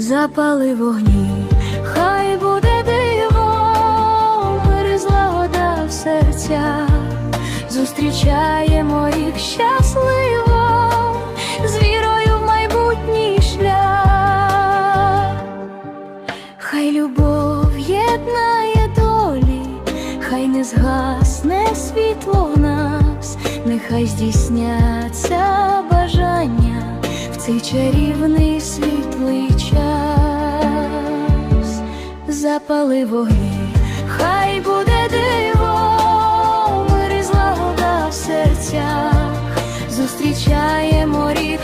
запали вогні, хай буде диво, мир і злагода в серцях, зустрічаємо їх щасливо, з вірою в майбутній шлях, хай любов долі, хай не згасне світло в нас, нехай здійсняться бажання в цей чарівний світлий час, запали вогні, хай буде диво, мир і злагода в серцях, зустрічаємо рік.